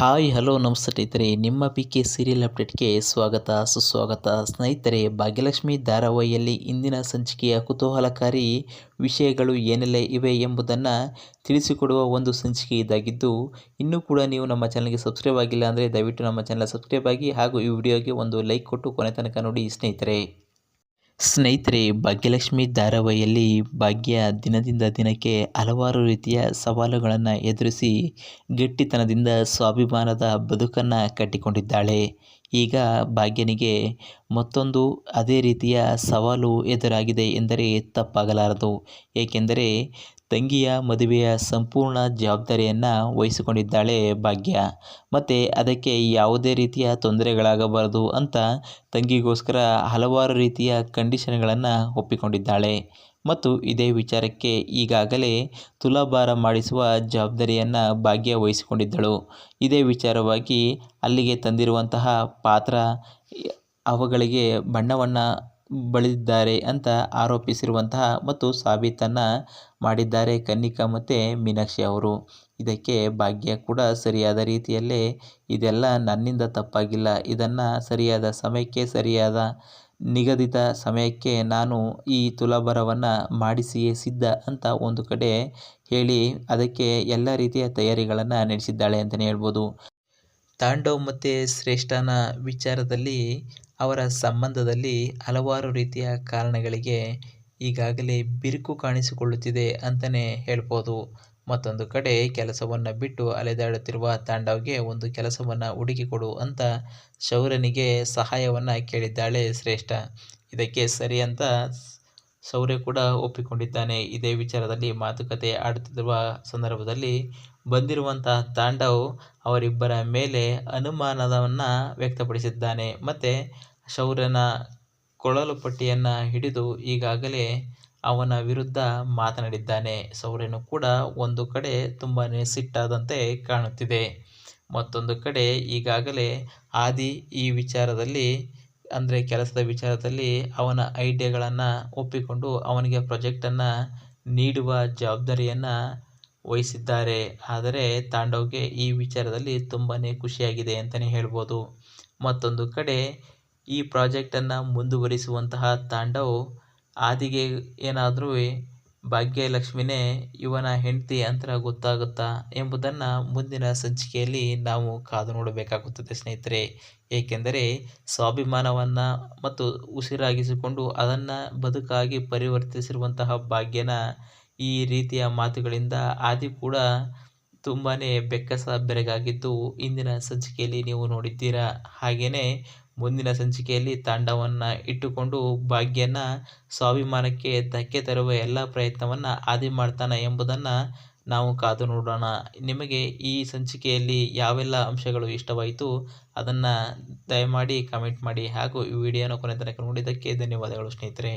Hi, hello, ನಮಸ್ತೆ ಸ್ನೇಹಿತರೆ. ನಿಮ್ಮ ಪಿ ಕೆ ಸೀರಿಯಲ್ ಅಪ್ಡೇಟ್ಗೆ ಸ್ವಾಗತ, ಸುಸ್ವಾಗತ. ಸ್ನೇಹಿತರೆ, ಭಾಗ್ಯಲಕ್ಷ್ಮಿ ಧಾರಾವಾಹಿಯಲ್ಲಿ ಇಂದಿನ ಸಂಚಿಕೆಯ ಕುತೂಹಲಕಾರಿ ವಿಷಯಗಳು ಏನೆಲ್ಲ ಇವೆ ಎಂಬುದನ್ನು ತಿಳಿಸಿಕೊಡುವ ಒಂದು ಸಂಚಿಕೆ ಇದಾಗಿದ್ದು, ಇನ್ನೂ ಕೂಡ ನೀವು ನಮ್ಮ ಚಾನಲ್ಗೆ ಸಬ್ಸ್ಕ್ರೈಬ್ ಆಗಿಲ್ಲ ಅಂದರೆ ದಯವಿಟ್ಟು ನಮ್ಮ ಚಾನಲ್ ಸಬ್ಸ್ಕ್ರೈಬ್ ಆಗಿ ಹಾಗೂ ಈ ವಿಡಿಯೋಗೆ ಒಂದು ಲೈಕ್ ಕೊಟ್ಟು ಕೊನೆ ತನಕ ನೋಡಿ ಸ್ನೇಹಿತರೆ. ಸ್ನೇಹಿತರೆ ಭಾಗ್ಯಲಕ್ಷ್ಮಿ ಧಾರಾವಾಹಿಯಲ್ಲಿ ಭಾಗ್ಯ ದಿನದಿಂದ ದಿನಕ್ಕೆ ಹಲವಾರು ರೀತಿಯ ಸವಾಲುಗಳನ್ನು ಎದುರಿಸಿ ಗಟ್ಟಿತನದಿಂದ ಸ್ವಾಭಿಮಾನದ ಬದುಕನ್ನು ಕಟ್ಟಿಕೊಂಡಿದ್ದಾಳೆ. ಈಗ ಭಾಗ್ಯನಿಗೆ ಮತ್ತೊಂದು ಅದೇ ರೀತಿಯ ಸವಾಲು ಎದುರಾಗಿದೆ ಎಂದರೆ ತಪ್ಪಾಗಲಾರದು. ಏಕೆಂದರೆ ತಂಗಿಯ ಮದುವೆಯ ಸಂಪೂರ್ಣ ಜವಾಬ್ದಾರಿಯನ್ನು ವಹಿಸಿಕೊಂಡಿದ್ದಾಳೆ ಭಾಗ್ಯ. ಮತ್ತು ಅದಕ್ಕೆ ಯಾವುದೇ ರೀತಿಯ ತೊಂದರೆಗಳಾಗಬಾರದು ಅಂತ ತಂಗಿಗೋಸ್ಕರ ಹಲವಾರು ರೀತಿಯ ಕಂಡೀಷನ್ಗಳನ್ನು ಒಪ್ಪಿಕೊಂಡಿದ್ದಾಳೆ. ಮತ್ತು ಇದೇ ವಿಚಾರಕ್ಕೆ ಈಗಾಗಲೇ ತುಲಾಭಾರ ಮಾಡಿಸುವ ಜವಾಬ್ದಾರಿಯನ್ನು ಭಾಗ್ಯ ವಹಿಸಿಕೊಂಡಿದ್ದಳು ಇದೇ ವಿಚಾರವಾಗಿ ಅಲ್ಲಿಗೆ ತಂದಿರುವಂತಹ ಪಾತ್ರ ಅವುಗಳಿಗೆ ಬಣ್ಣವನ್ನು ಬಳಿದಿದ್ದಾರೆ ಅಂತ ಆರೋಪಿಸಿರುವಂತಹ ಮತ್ತು ಸಾಬೀತನ್ನು ಮಾಡಿದ್ದಾರೆ ಕನ್ನಿಕಾ ಮತ್ತು ಮೀನಾಕ್ಷಿ ಅವರು. ಇದಕ್ಕೆ ಭಾಗ್ಯ ಕೂಡ ಸರಿಯಾದ ರೀತಿಯಲ್ಲೇ ಇದೆಲ್ಲ ನನ್ನಿಂದ ತಪ್ಪಾಗಿಲ್ಲ. ಇದನ್ನು ಸರಿಯಾದ ಸಮಯಕ್ಕೆ ಸರಿಯಾದ ನಿಗದಿತ ಸಮಯಕ್ಕೆ ನಾನು ಈ ತುಲಾಭಾರವನ್ನು ಮಾಡಿಸಿಯೇ ಸಿದ್ಧ ಅಂತ ಒಂದು ಕಡೆ ಹೇಳಿ ಅದಕ್ಕೆ ಎಲ್ಲ ರೀತಿಯ ತಯಾರಿಗಳನ್ನು ನಡೆಸಿದ್ದಾಳೆ ಅಂತಲೇ ಹೇಳ್ಬೋದು. ತಾಂಡವ್ ಮತ್ತು ಶ್ರೇಷ್ಠನ ವಿಚಾರದಲ್ಲಿ ಅವರ ಸಂಬಂಧದಲ್ಲಿ ಹಲವಾರು ರೀತಿಯ ಕಾರಣಗಳಿಗೆ ಈಗಾಗಲೇ ಬಿರುಕು ಕಾಣಿಸಿಕೊಳ್ಳುತ್ತಿದೆ ಅಂತಲೇ ಹೇಳ್ಬೋದು. ಮತ್ತೊಂದು ಕಡೆ ಕೆಲಸವನ್ನು ಬಿಟ್ಟು ಅಲೆದಾಡುತ್ತಿರುವ ತಾಂಡವ್ಗೆ ಒಂದು ಕೆಲಸವನ್ನು ಹುಡುಕಿಕೊಡು ಅಂತ ಶೌರ್ಯನಿಗೆ ಸಹಾಯವನ್ನು ಕೇಳಿದ್ದಾಳೆ ಶ್ರೇಷ್ಠ. ಇದಕ್ಕೆ ಸರಿ ಅಂತ ಶೌರ್ಯ ಕೂಡ ಒಪ್ಪಿಕೊಂಡಿದ್ದಾನೆ. ಇದೇ ವಿಚಾರದಲ್ಲಿ ಮಾತುಕತೆ ಆಡುತ್ತಿರುವ ಸಂದರ್ಭದಲ್ಲಿ ಬಂದಿರುವಂತಹ ತಾಂಡವ್ ಅವರಿಬ್ಬರ ಮೇಲೆ ಅನುಮಾನವನ್ನು ವ್ಯಕ್ತಪಡಿಸಿದ್ದಾನೆ. ಮತ್ತು ಶೌರ್ಯನ ಕೊಳಲು ಪಟ್ಟಿಯನ್ನು ಹಿಡಿದು ಈಗಾಗಲೇ ಅವನ ವಿರುದ್ಧ ಮಾತನಾಡಿದ್ದಾನೆ. ಸೌರ್ಯನು ಕೂಡ ಒಂದು ಕಡೆ ತುಂಬಾ ಸಿಟ್ಟಾದಂತೆ ಕಾಣುತ್ತಿದೆ. ಮತ್ತೊಂದು ಕಡೆ ಈಗಾಗಲೇ ಆದಿ ಈ ವಿಚಾರದಲ್ಲಿ, ಅಂದರೆ ಕೆಲಸದ ವಿಚಾರದಲ್ಲಿ ಅವನ ಐಡಿಯಾಗಳನ್ನು ಒಪ್ಪಿಕೊಂಡು ಅವನಿಗೆ ಪ್ರೊಜೆಕ್ಟನ್ನು ನೀಡುವ ಜವಾಬ್ದಾರಿಯನ್ನು ವಹಿಸಿದ್ದಾರೆ. ಆದರೆ ತಾಂಡವ್ಗೆ ಈ ವಿಚಾರದಲ್ಲಿ ತುಂಬಾ ಖುಷಿಯಾಗಿದೆ ಅಂತಲೇ ಹೇಳ್ಬೋದು. ಮತ್ತೊಂದು ಕಡೆ ಈ ಪ್ರಾಜೆಕ್ಟನ್ನು ಮುಂದುವರಿಸುವಂತಹ ತಾಂಡವ್ ಆದಿಗೆ ಏನಾದರೂ ಭಾಗ್ಯಲಕ್ಷ್ಮಿನೇ ಇವನ ಹೆಂಡತಿ ಅಂತ ಗೊತ್ತಾಗುತ್ತಾ ಎಂಬುದನ್ನು ಮುಂದಿನ ಸಂಚಿಕೆಯಲ್ಲಿ ನಾವು ಕಾದು ನೋಡಬೇಕಾಗುತ್ತದೆ ಸ್ನೇಹಿತರೆ. ಏಕೆಂದರೆ ಸ್ವಾಭಿಮಾನವನ್ನು ಮತ್ತು ಉಸಿರಾಗಿಸಿಕೊಂಡು ಅದನ್ನು ಬದುಕಾಗಿ ಪರಿವರ್ತಿಸಿರುವಂತಹ ಭಾಗ್ಯನ ಈ ರೀತಿಯ ಮಾತುಗಳಿಂದ ಆದಿ ಕೂಡ ತುಂಬಾ ಬೆಕ್ಕಸ ಬೆರಗಾಗಿದ್ದು ಇಂದಿನ ಸಂಚಿಕೆಯಲ್ಲಿ ನೀವು ನೋಡಿದ್ದೀರಾ? ಹಾಗೆಯೇ ಮುಂದಿನ ಸಂಚಿಕೆಯಲ್ಲಿ ತಾಂಡವನ್ನು ಇಟ್ಟುಕೊಂಡು ಭಾಗ್ಯನ ಸ್ವಾಭಿಮಾನಕ್ಕೆ ಧಕ್ಕೆ ತರುವ ಎಲ್ಲ ಪ್ರಯತ್ನವನ್ನು ಆದಿ ಮಾಡ್ತಾನೆ ಎಂಬುದನ್ನು ನಾವು ಕಾದು ನೋಡೋಣ. ನಿಮಗೆ ಈ ಸಂಚಿಕೆಯಲ್ಲಿ ಯಾವೆಲ್ಲ ಅಂಶಗಳು ಇಷ್ಟವಾಯಿತು ಅದನ್ನು ದಯಮಾಡಿ ಕಮೆಂಟ್ ಮಾಡಿ ಹಾಗೂ ಈ ವಿಡಿಯೋನ ಕೊನೆ ತನಕ ನೋಡಿದ್ದಕ್ಕೆ ಧನ್ಯವಾದಗಳು ಸ್ನೇಹಿತರೆ.